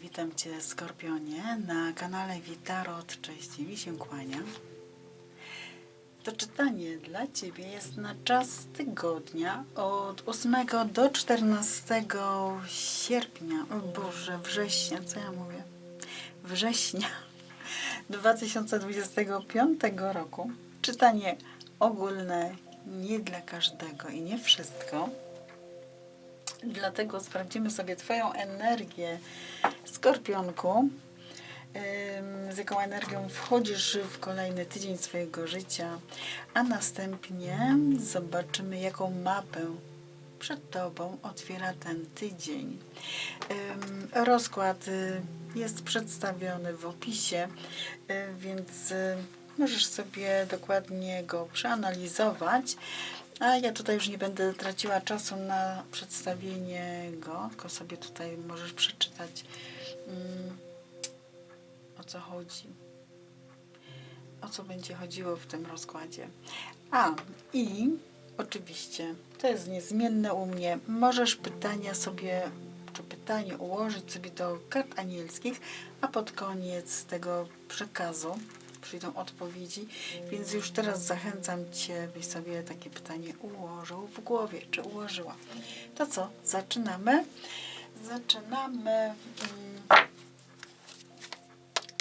Witam Cię Skorpionie na kanale Witarot. Cześć, mi się kłania. To czytanie dla Ciebie jest na czas tygodnia od 8 do 14 sierpnia, o Boże, września, co ja mówię? Września 2025 roku. Czytanie ogólne, nie dla każdego i nie wszystko. Dlatego sprawdzimy sobie Twoją energię, Skorpionku. Z jaką energią wchodzisz w kolejny tydzień swojego życia, a następnie zobaczymy, jaką mapę przed Tobą otwiera ten tydzień. Rozkład y, jest przedstawiony w opisie, y, więc y, możesz sobie dokładnie go przeanalizować. A ja tutaj już nie będę traciła czasu na przedstawienie go, tylko sobie tutaj możesz przeczytać mm, o co chodzi. O co będzie chodziło w tym rozkładzie. A i oczywiście to jest niezmienne u mnie. Możesz pytania sobie, czy pytanie ułożyć sobie do kart anielskich, a pod koniec tego przekazu przyjdą odpowiedzi, więc już teraz zachęcam Cię, byś sobie takie pytanie ułożył w głowie, czy ułożyła. To co, zaczynamy? Zaczynamy mm,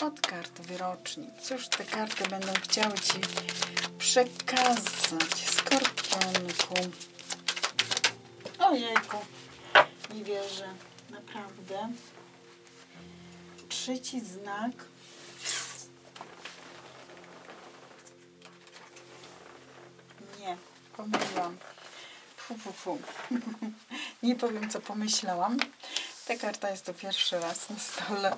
od kart wyroczni. Cóż te karty będą chciały Ci przekazać, Skorpionku? Ojejku, nie wierzę, naprawdę. Trzeci znak pomyliłam. Fu, fu, fu. Nie powiem, co pomyślałam. Ta karta jest to pierwszy raz na stole.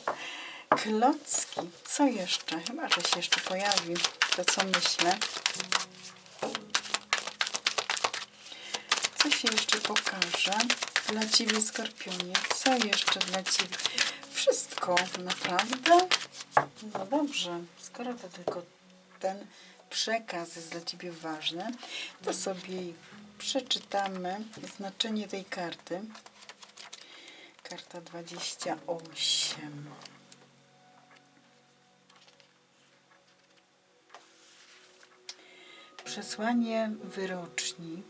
Klocki. Co jeszcze? Chyba, że się jeszcze pojawi to, co myślę. Co się jeszcze pokaże dla Ciebie, Skorpionie? Co jeszcze dla Ciebie? Wszystko, naprawdę? No dobrze, skoro to tylko ten przekaz jest dla Ciebie ważny, to sobie przeczytamy znaczenie tej karty. Karta 28. Przesłanie wyroczni.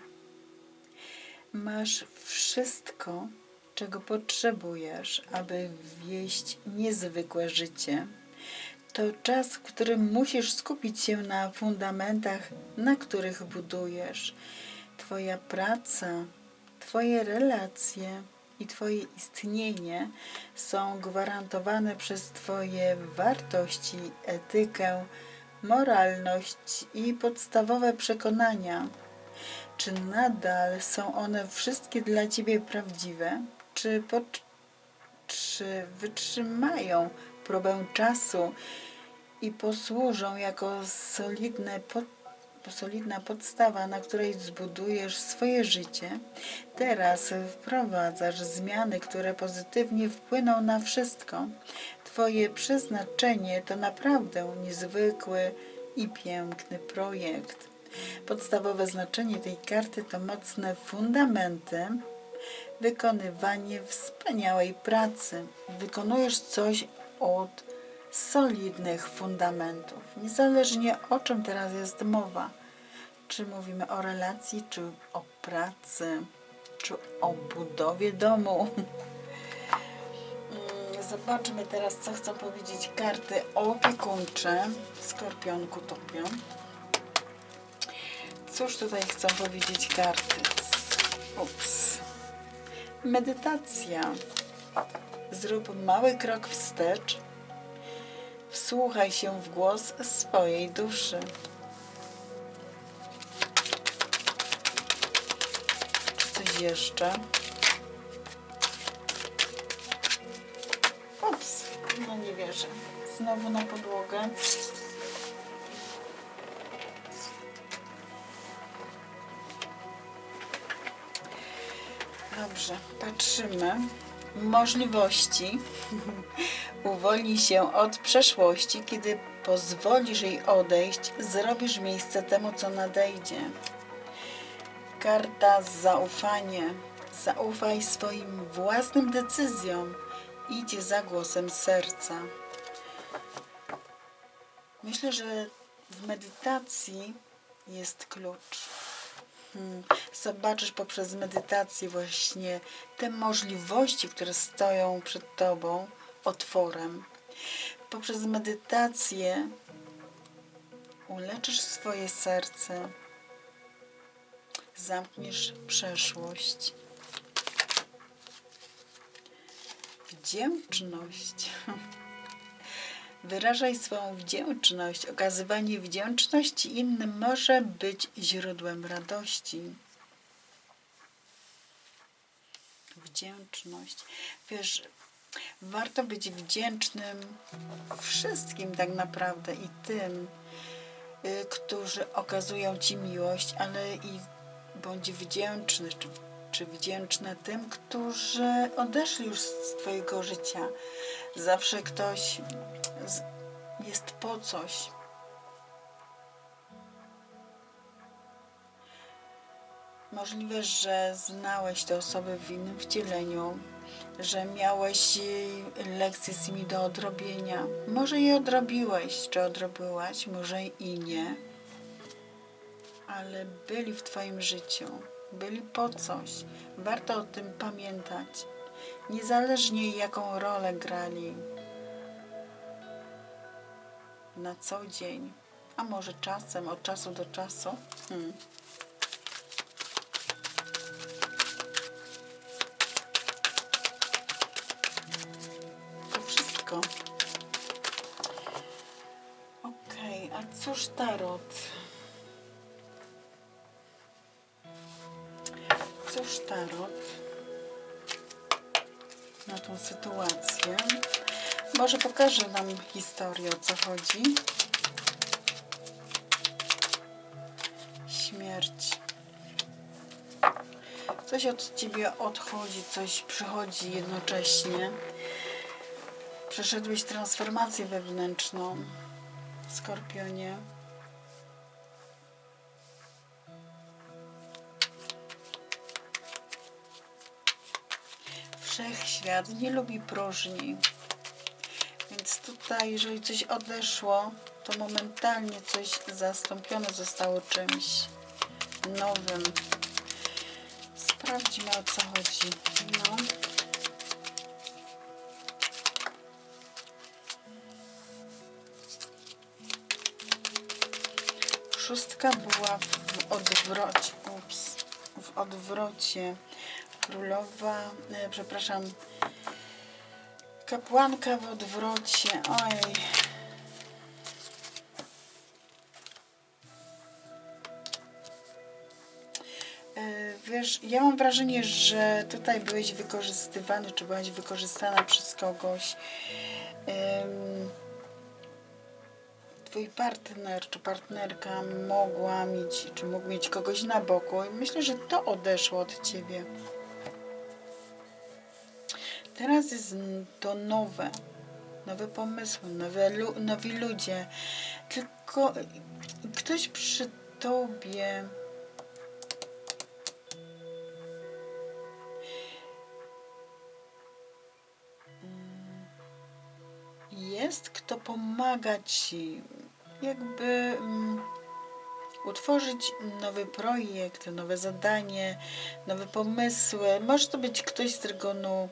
Masz wszystko, czego potrzebujesz, aby wieść niezwykłe życie. To czas, w którym musisz skupić się na fundamentach, na których budujesz. Twoja praca, Twoje relacje i Twoje istnienie są gwarantowane przez Twoje wartości, etykę, moralność i podstawowe przekonania. Czy nadal są one wszystkie dla Ciebie prawdziwe? Czy, czy wytrzymają próbę czasu i posłużą jako solidne pod, solidna podstawa, na której zbudujesz swoje życie. Teraz wprowadzasz zmiany, które pozytywnie wpłyną na wszystko. Twoje przeznaczenie to naprawdę niezwykły i piękny projekt. Podstawowe znaczenie tej karty to mocne fundamenty, wykonywanie wspaniałej pracy. Wykonujesz coś od solidnych fundamentów. Niezależnie o czym teraz jest mowa. Czy mówimy o relacji, czy o pracy, czy o budowie domu. Mm, Zobaczmy teraz, co chcą powiedzieć karty opiekuńcze. Skorpionku topią. Cóż tutaj chcą powiedzieć karty? Ups. Medytacja. Zrób mały krok wstecz. Wsłuchaj się w głos swojej duszy. Coś jeszcze? Ups, no nie wierzę. Znowu na podłogę. Dobrze, patrzymy. Możliwości. Uwolnij się od przeszłości, kiedy pozwolisz jej odejść, zrobisz miejsce temu, co nadejdzie. Karta zaufanie. Zaufaj swoim własnym decyzjom Idź za głosem serca. Myślę, że w medytacji jest klucz. Hmm. Zobaczysz poprzez medytację właśnie te możliwości, które stoją przed Tobą otworem. Poprzez medytację uleczysz swoje serce, zamkniesz przeszłość. Wdzięczność. Wyrażaj swoją wdzięczność. Okazywanie wdzięczności innym może być źródłem radości. Wdzięczność. Wiesz, warto być wdzięcznym wszystkim tak naprawdę i tym, y, którzy okazują Ci miłość, ale i bądź wdzięczny, czy, czy wdzięczna tym, którzy odeszli już z Twojego życia. Zawsze ktoś jest po coś. Możliwe, że znałeś te osoby w innym wcieleniu, że miałeś lekcje z nimi do odrobienia. Może je odrobiłeś, czy odrobiłaś, może i nie, ale byli w Twoim życiu, byli po coś. Warto o tym pamiętać, niezależnie jaką rolę grali na co dzień, a może czasem, od czasu do czasu. Hmm. To wszystko. Okej, a cóż tarot? Cóż tarot na tą sytuację? Może pokaże nam historię, o co chodzi. Śmierć. Coś od ciebie odchodzi, coś przychodzi jednocześnie. Przeszedłeś transformację wewnętrzną, Skorpionie. Wszechświat nie lubi próżni. Więc tutaj, jeżeli coś odeszło, to momentalnie coś zastąpione zostało czymś nowym. Sprawdźmy o co chodzi. No. Szóstka była w odwrocie. Ups, w odwrocie. Królowa, e, przepraszam, kapłanka w odwrocie. Oj. E, Wiesz, ja mam wrażenie, że tutaj byłeś wykorzystywany, czy byłaś wykorzystana przez kogoś. Twój partner czy partnerka mogła mieć, czy mógł mieć kogoś na boku. I myślę, że to odeszło od ciebie. Teraz jest to nowe, nowe pomysły, nowe nowi ludzie. Tylko ktoś przy tobie jest, kto pomaga ci jakby mm, utworzyć nowy projekt, nowe zadanie, nowe pomysły. Może to być ktoś z trygonu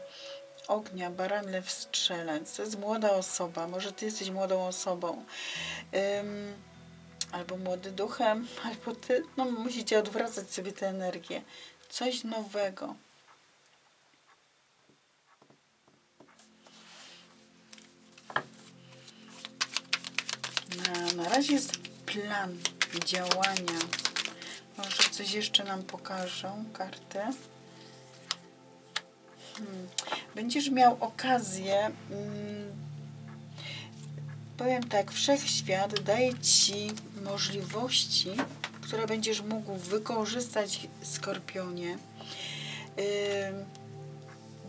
ognia, baran, lew, strzelec. To jest młoda osoba. Może ty jesteś młodą osobą. Ym, albo młody duchem, albo ty. No, musicie odwracać sobie tę energię. Coś nowego. Na, na razie jest plan działania. Może coś jeszcze nam pokażą karty. Hmm. Będziesz miał okazję. Mm, powiem tak, wszechświat daje ci możliwości, które będziesz mógł wykorzystać, skorpionie,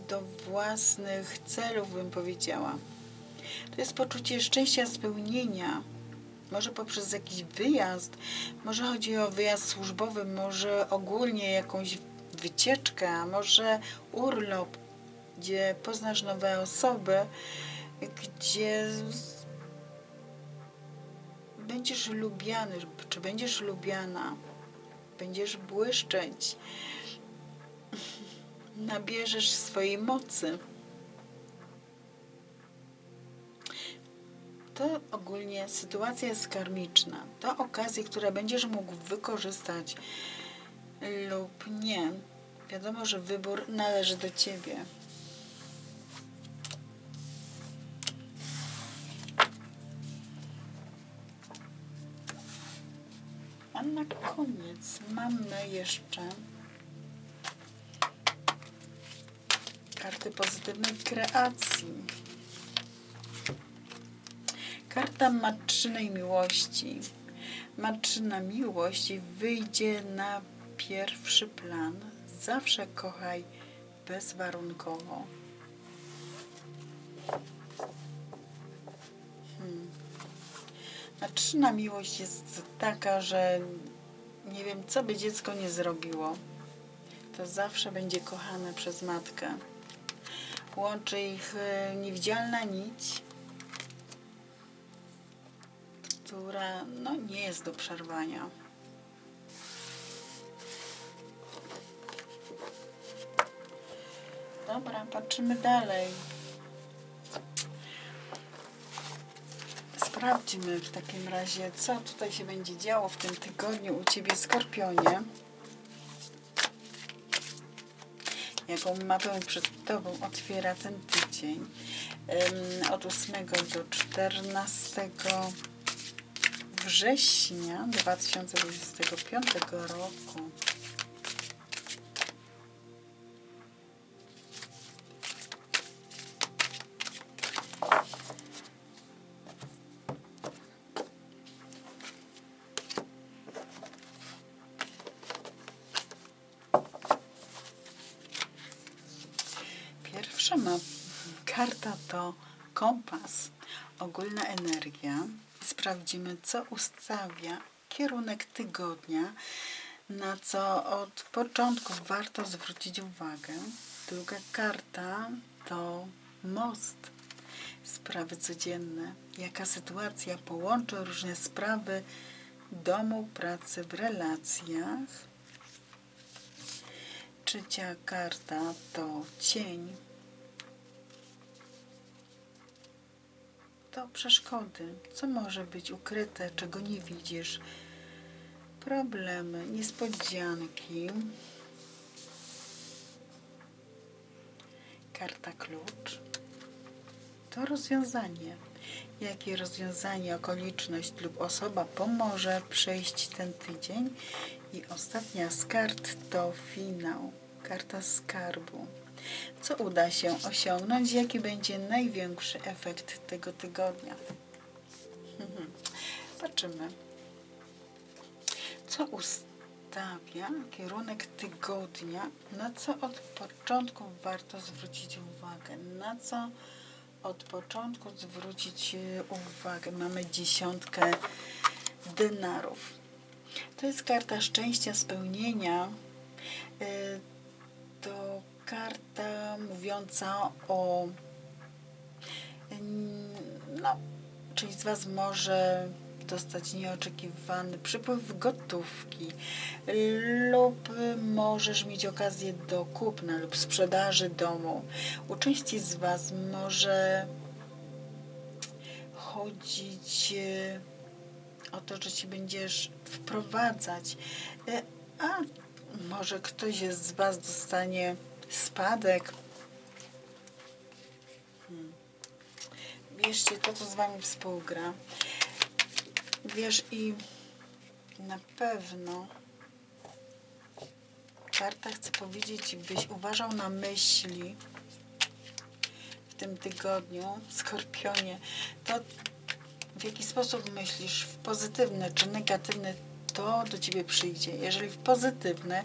do własnych celów, bym powiedziała. To jest poczucie szczęścia, spełnienia. Może poprzez jakiś wyjazd, może chodzi o wyjazd służbowy, może ogólnie jakąś wycieczkę, może urlop gdzie poznasz nowe osoby, gdzie będziesz lubiany, czy będziesz lubiana, będziesz błyszczeć, nabierzesz swojej mocy. To ogólnie sytuacja jest karmiczna. To okazje, które będziesz mógł wykorzystać lub nie. Wiadomo, że wybór należy do ciebie. A na koniec mamy jeszcze karty pozytywnej kreacji. Karta matczynej miłości. Matczyna miłość wyjdzie na pierwszy plan. Zawsze kochaj bezwarunkowo. Matczyna miłość jest taka, że nie wiem, co by dziecko nie zrobiło, to zawsze będzie kochane przez matkę. Łączy ich e, niewidzialna nić, która no, nie jest do przerwania. Dobra, patrzymy dalej. Sprawdźmy w takim razie, co tutaj się będzie działo w tym tygodniu u Ciebie, Skorpionie. Jaką mapę przed Tobą otwiera ten tydzień. Od 8 do 14 września 2025 roku. Sprawdzimy, co ustawia kierunek tygodnia, na co od początku warto zwrócić uwagę. Druga karta to most, sprawy codzienne. Jaka sytuacja połączy różne sprawy domu, pracy, w relacjach. Trzecia karta to cień. To przeszkody. Co może być ukryte, czego nie widzisz? Problemy, niespodzianki. Karta klucz. To rozwiązanie. Jakie rozwiązanie, okoliczność lub osoba pomoże przejść ten tydzień? I ostatnia z kart to finał. Karta skarbu. Co uda się osiągnąć? Jaki będzie największy efekt tego tygodnia? Patrzymy. Co ustawia kierunek tygodnia? Na co od początku warto zwrócić uwagę? Na co od początku zwrócić e, uwagę? Mamy dziesiątkę denarów. To jest karta szczęścia, spełnienia. E, To karta mówiąca o. mm, No, część z Was może dostać nieoczekiwany przypływ gotówki, lub możesz mieć okazję do kupna lub sprzedaży domu. U części z Was może chodzić e, o to, że ci będziesz wprowadzać, e, a może ktoś z Was dostanie spadek. Hmm. Bierzcie to, co z Wami współgra. Wiesz, i na pewno karta chce powiedzieć, byś uważał na myśli w tym tygodniu, Skorpionie, to w jaki sposób myślisz, w pozytywny czy negatywny, to do ciebie przyjdzie. Jeżeli w pozytywne,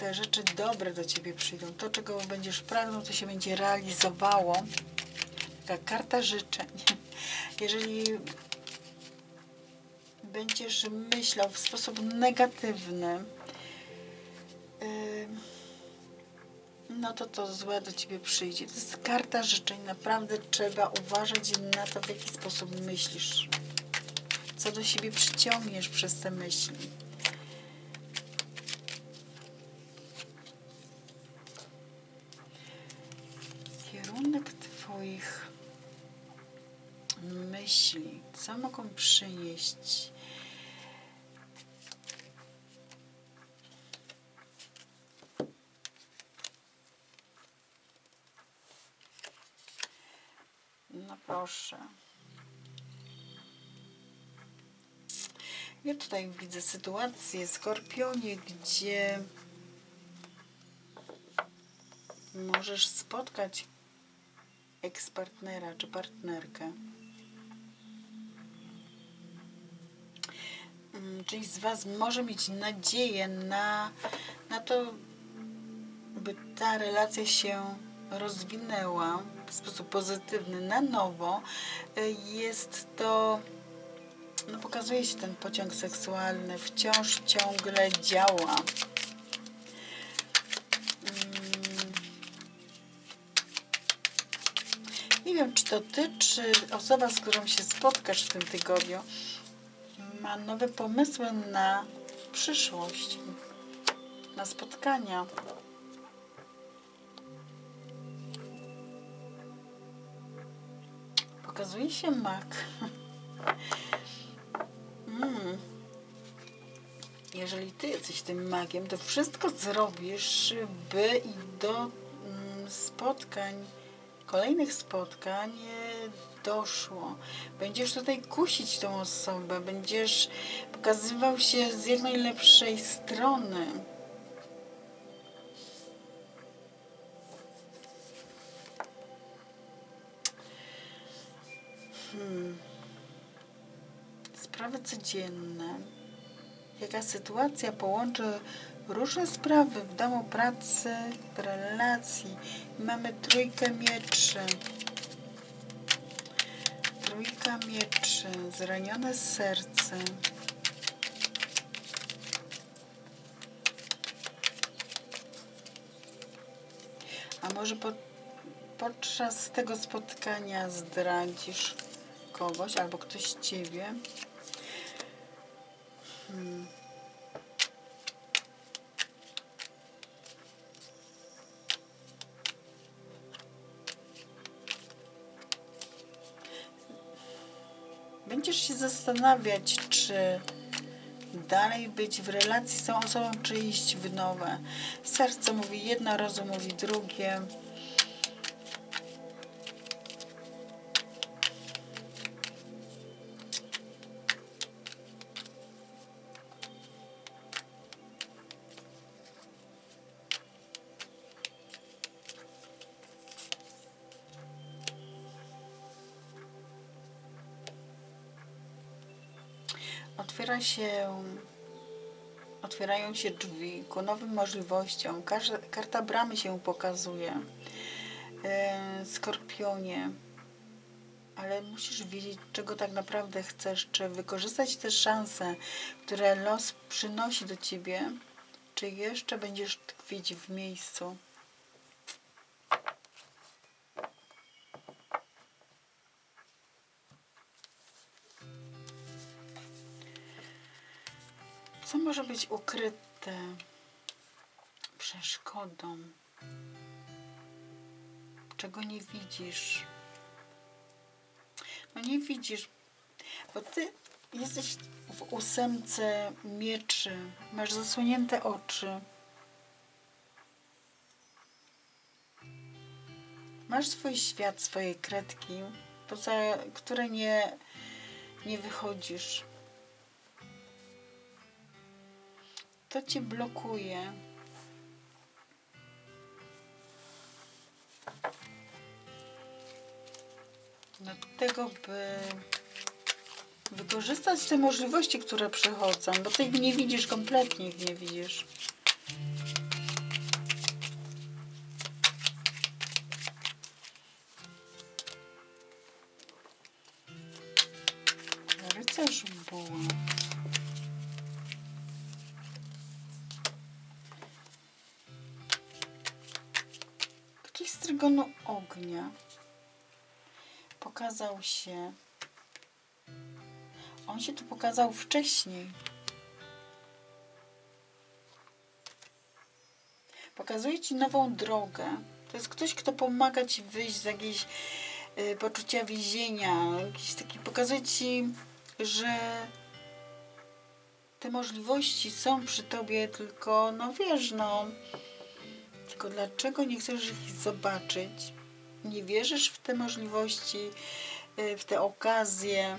te rzeczy dobre do ciebie przyjdą. To, czego będziesz pragnął, to się będzie realizowało. Taka karta życzeń. Jeżeli będziesz myślał w sposób negatywny, no to to złe do ciebie przyjdzie. To jest karta życzeń. Naprawdę trzeba uważać na to, w jaki sposób myślisz. Co do siebie przyciągniesz przez te myśli. Twoich myśli, co mogą przynieść? No proszę. Ja tutaj widzę sytuację, Skorpionie, gdzie możesz spotkać ekspartnera czy partnerkę. Mm, Część z Was może mieć nadzieję na, na to, by ta relacja się rozwinęła w sposób pozytywny, na nowo. Y, Jest to, no pokazuje się ten pociąg seksualny, wciąż ciągle działa. Wiem, czy to ty, czy osoba, z którą się spotkasz w tym tygodniu, ma nowe pomysły na przyszłość, na spotkania. Pokazuje się mak. Mm. Jeżeli ty jesteś tym magiem, to wszystko zrobisz, by i do mm, spotkań, kolejnych spotkań e, doszło. Będziesz tutaj kusić tą osobę, będziesz pokazywał się z jak najlepszej strony. Hmm. Sprawy codzienne. Jaka sytuacja połączy różne sprawy w domu, pracy, relacji. Mamy trójkę mieczy. Trójka mieczy, zranione serce. A może po, podczas tego spotkania zdradzisz kogoś albo ktoś ciebie? Hmm. Zastanawiać, czy dalej być w relacji z tą osobą, czy iść w nowe. Serce mówi jedno, rozum mówi drugie. Otwiera się, otwierają się drzwi ku nowym możliwościom. Karta, bramy się pokazuje. E, Skorpionie. Ale musisz wiedzieć, czego tak naprawdę chcesz, czy wykorzystać te szanse, które los przynosi do ciebie, czy jeszcze będziesz tkwić w miejscu. Może być ukryte przeszkodą? Czego nie widzisz? No nie widzisz, bo ty jesteś w ósemce mieczy, masz zasłonięte oczy. Masz swój świat, swoje kredki, poza które nie, nie wychodzisz. To cię blokuje. Do tego, by wykorzystać te możliwości, które przychodzą, bo ty ich nie widzisz, kompletnie ich nie widzisz. Rycerz buław. Trygonu ognia pokazał się. On się tu pokazał wcześniej. Pokazuje ci nową drogę. To jest ktoś, kto pomaga ci wyjść z jakiejś y, poczucia więzienia. Jakiś taki, pokazuje ci, że te możliwości są przy tobie, tylko no wiesz, no. Tylko dlaczego nie chcesz ich zobaczyć? Nie wierzysz w te możliwości, y, w te okazje,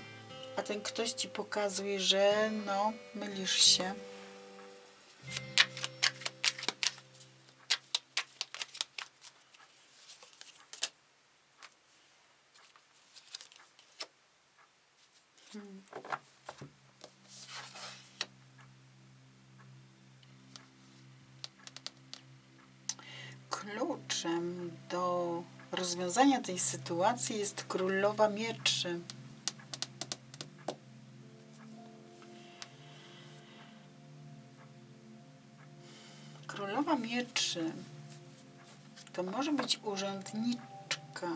a ten ktoś ci pokazuje, że no, mylisz się. Kluczem do rozwiązania tej sytuacji jest królowa mieczy. Królowa mieczy to może być urzędniczka,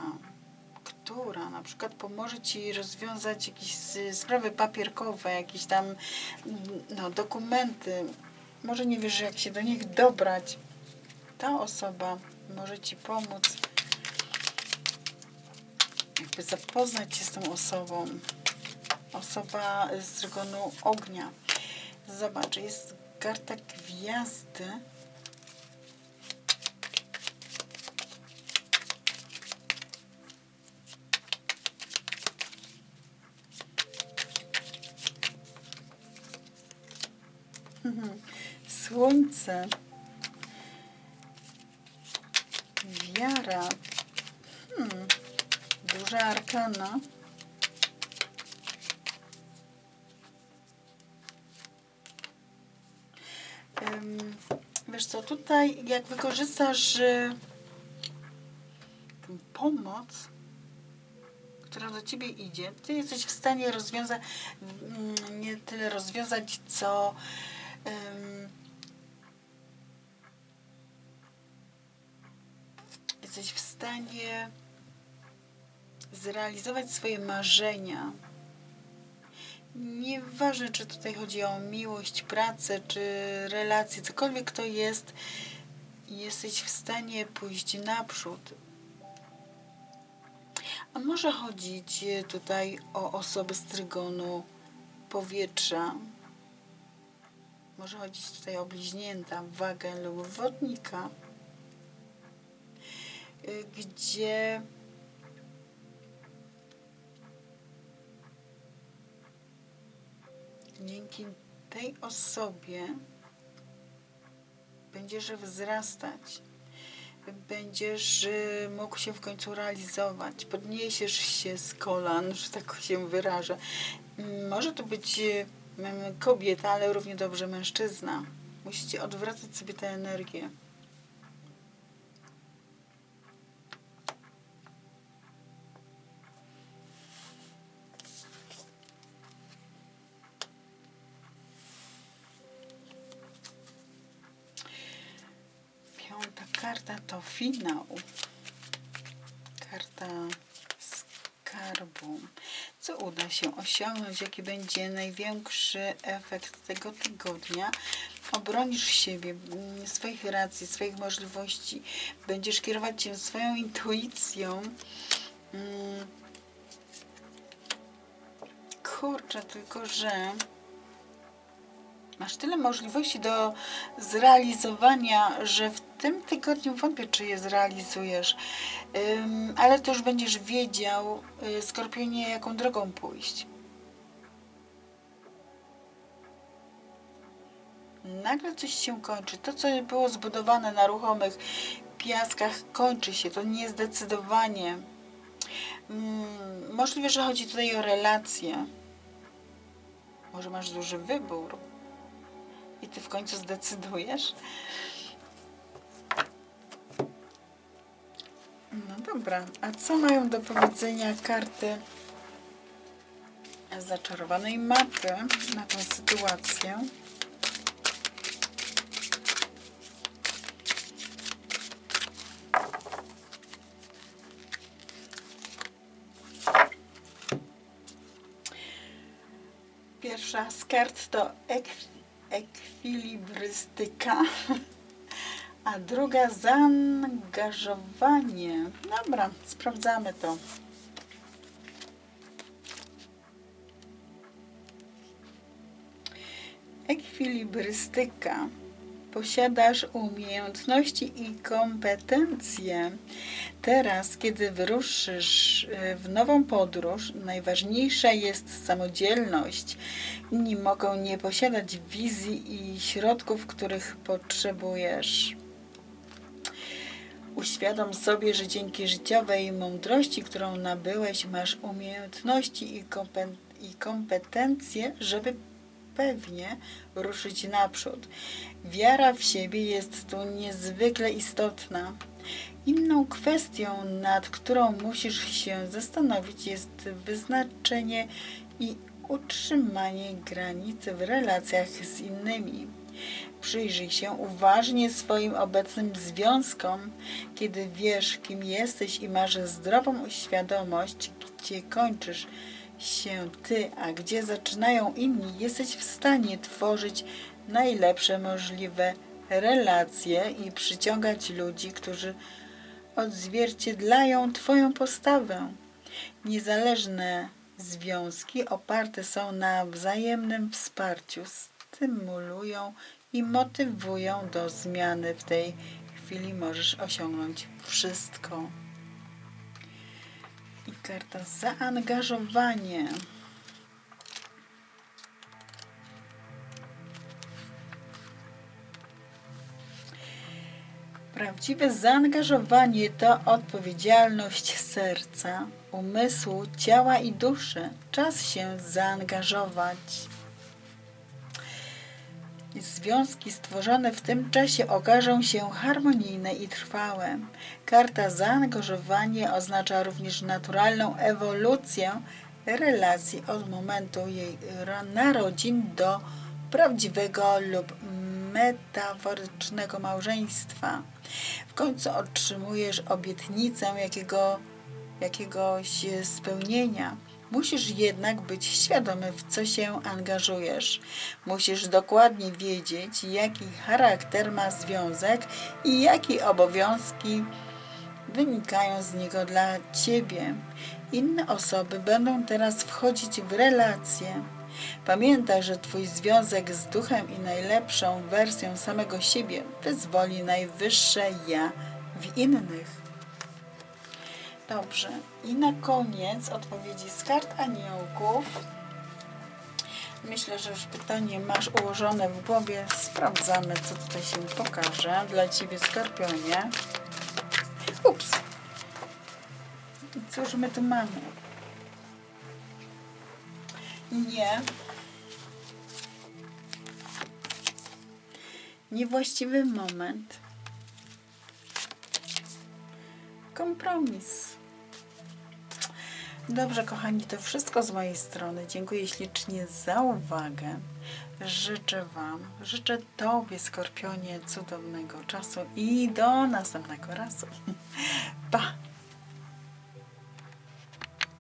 która na przykład pomoże ci rozwiązać jakieś sprawy papierkowe, jakieś tam no, dokumenty. Może nie wiesz, jak się do nich dobrać. Ta osoba może ci pomóc jakby zapoznać się z tą osobą. Osoba z trygonu ognia. Zobacz, jest karta gwiazdy. Mhm. Słońce. Wiara. Hmm. Duża arkana. Wiesz co, tutaj jak wykorzystasz y, tę pomoc, która do ciebie idzie, ty jesteś w stanie rozwiązać, mm, nie tyle rozwiązać, co em, jesteś w stanie zrealizować swoje marzenia. Nieważne, czy tutaj chodzi o miłość, pracę, czy relacje, cokolwiek to jest, jesteś w stanie pójść naprzód. A może chodzić tutaj o osoby z trygonu powietrza. Może chodzić tutaj o bliźnięta, wagę lub wodnika, gdzie dzięki tej osobie będziesz wzrastać. Będziesz y, mógł się w końcu realizować. Podniesiesz się z kolan, że tak się wyrażę. Może to być y, kobieta, ale równie dobrze mężczyzna. Musicie odwracać sobie tę energię. Finał. Karta skarbu. Co uda się osiągnąć? Jaki będzie największy efekt tego tygodnia? Obronisz siebie, mm, swoich racji, swoich możliwości. Będziesz kierować się swoją intuicją. Mm. Kurczę, tylko że masz tyle możliwości do zrealizowania, że w tym tygodniu wątpię, czy je zrealizujesz. Ym, ale to już będziesz wiedział, y, Skorpionie, jaką drogą pójść. Nagle coś się kończy. To, co było zbudowane na ruchomych piaskach, kończy się. To niezdecydowanie. Mm, możliwe, że chodzi tutaj o relacje. Może masz duży wybór i ty w końcu zdecydujesz. No dobra, a co mają do powiedzenia karty zaczarowanej mapy na tę sytuację? Pierwsza z kart to ekwilibrystyka, a druga zaangażowanie. Dobra, sprawdzamy to. Ekwilibrystyka. Posiadasz umiejętności i kompetencje. Teraz, kiedy wyruszysz y, w nową podróż, najważniejsza jest samodzielność. Inni mogą nie posiadać wizji i środków, których potrzebujesz. Uświadom sobie, że dzięki życiowej mądrości, którą nabyłeś, masz umiejętności i, kompe- i kompetencje, żeby pewnie ruszyć naprzód. Wiara w siebie jest tu niezwykle istotna. Inną kwestią, nad którą musisz się zastanowić, jest wyznaczenie i utrzymanie granicy w relacjach z innymi. Przyjrzyj się uważnie swoim obecnym związkom, kiedy wiesz, kim jesteś i masz zdrową świadomość, gdzie kończysz się ty, a gdzie zaczynają inni, jesteś w stanie tworzyć najlepsze możliwe relacje i przyciągać ludzi, którzy odzwierciedlają Twoją postawę. Niezależne związki oparte są na wzajemnym wsparciu, stymulują i motywują do zmiany. W tej chwili możesz osiągnąć wszystko. Karta zaangażowanie. Prawdziwe zaangażowanie to odpowiedzialność serca, umysłu, ciała i duszy. Czas się zaangażować. Związki stworzone w tym czasie okażą się harmonijne i trwałe. Karta zaangażowanie oznacza również naturalną ewolucję relacji od momentu jej narodzin do prawdziwego lub metaforycznego małżeństwa. W końcu otrzymujesz obietnicę jakiego, jakiegoś spełnienia. Musisz jednak być świadomy, w co się angażujesz. Musisz dokładnie wiedzieć, jaki charakter ma związek i jakie obowiązki wynikają z niego dla ciebie. Inne osoby będą teraz wchodzić w relacje. Pamiętaj, że Twój związek z duchem i najlepszą wersją samego siebie wyzwoli najwyższe ja w innych. Dobrze. I na koniec odpowiedzi z kart aniołków. Myślę, że już pytanie masz ułożone w głowie. Sprawdzamy, co tutaj się pokaże dla Ciebie, Skorpionie. Ups. I cóż my tu mamy? Nie. Niewłaściwy moment. Kompromis. Dobrze, kochani, to wszystko z mojej strony. Dziękuję ślicznie za uwagę. Życzę Wam, życzę Tobie, Skorpionie, cudownego czasu i do następnego razu. Pa!